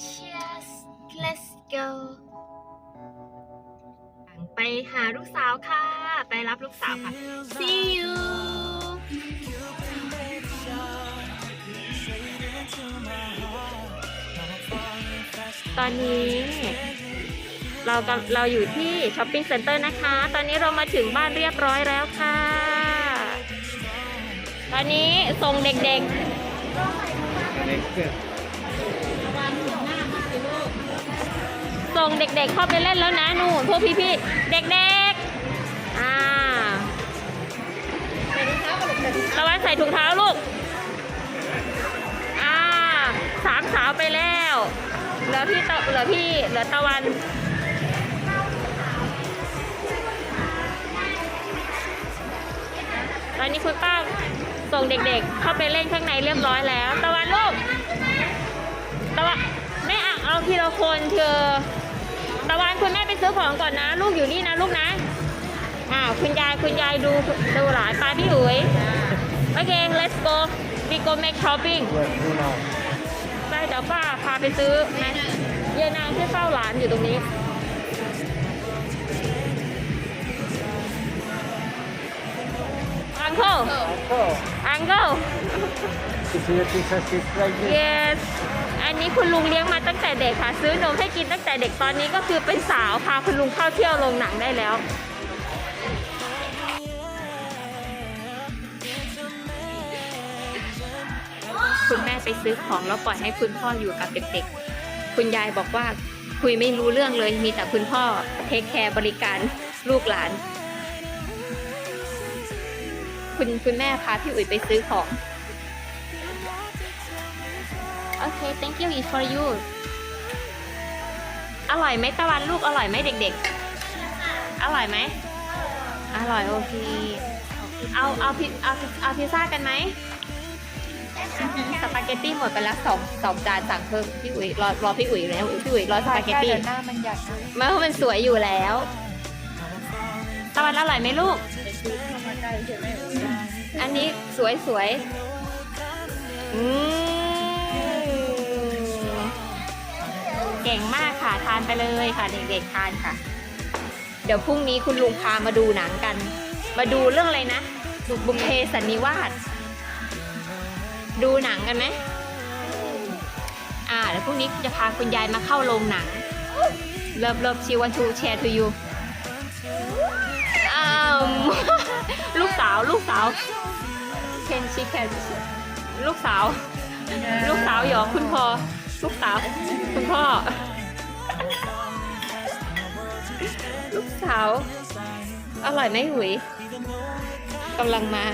Cheers let's go ไปหาลูกสาวค่ะ ไปรับลูกสาวค่ะ see you ตอนนี้เรากำเราอยู่ที่ช้อปปิ้งเซ็นเตอร์นะคะ ตอนนี้เรามาถึงบ้านเรียบร้อยแล้วค่ะ ตอนนี้ส่งเด็กๆ ส่งเด็กๆเข้าไปเล่นแล้วนะนู่นพวกพี่ๆเด็กๆอ่าตะวันใส่ถุงเท้าลูกอ่าสามสาวไปแล้วเหลือพี่ตะเหลือพี่เหลือตะวันตอนนี้คุณป้าส่งเด็กๆ เข้าไปเล่นข้างในเรียบร้อยแล้ว ตะวันลูกตะวันแม่เอาเอาทีละคนเธอ ตะวันคุณแม่ไปซื้อของก่อนนะ ลูกอยู่นี่นะลูกนะอ่าคุณยายคุณยายดูดูหลานปลาพี่อุ๋ยโอเค let's go we go make shopping ไปเดี๋ยวป้าพาไปซื้อนะเยายนางที่เฝ้าหลานอยู่ตรงนี้อังเคิลอังเคิล yes อันนี้คุณลุงเลี้ยงมาตั้งแต่เด็กค่ะ ซื้อนมให้กินตั้งแต่เด็กตอนนี้ก็คือเป็นสาวพาคุณลุงเข้าเที่ยวโรงหนังได้แล้ว คุณแม่ไปซื้อของแล้วปล่อยให้คุณพ่ออยู่กับเด็กๆ คุณยายบอกว่าคุยไม่รู้เรื่องเลยมีแต่คุณพ่อเทคแคร์บริการลูกหลาน คุณคุณแม่พาพี่อุ๋ยไปซื้อของ โอเค thank you is for you อร่อยไหมตะวันลูกอร่อยไหมเด็กๆ อร่อยไหมอร่อยโอเค เอาเอาพิเอาเอาพิซซ่ากันไหมสปาเกตตี้หมดไปแล้วสองสองจานสั่งเพิ่มพี่อุ๋ยรอรอพี่อุ๋ยแล้วพี่อุ๋ยรอสปาเกตตี้หน้ามันอยากดูมาเพราะมันสวยอยู่แล้วตะวันอร่อยไหมลูก อันนี้สวยสวยอืม เก่งมากค่ะทานไปเลยค่ะเด็กๆทานค่ะ เดี๋ยวพรุ่งนี้คุณลุงพามาดูหนังกัน มาดูเรื่องอะไรนะดูบุพเพสันนิวาสดูหนังกันไหมอ่าเดี๋ยวพรุ่งนี้จะพาคุณยายมาเข้าโรงหนังเลิฟเลิฟชีวันทูแชร์ทูยูอ้าวลูกสาวลูกสาวเคนชิแคนลูกสาว ลูกสาวหยอกคุณพ่อ ลูกสาวคุณพ่อ ลูกสาว อร่อยไหมหุยกำลังมา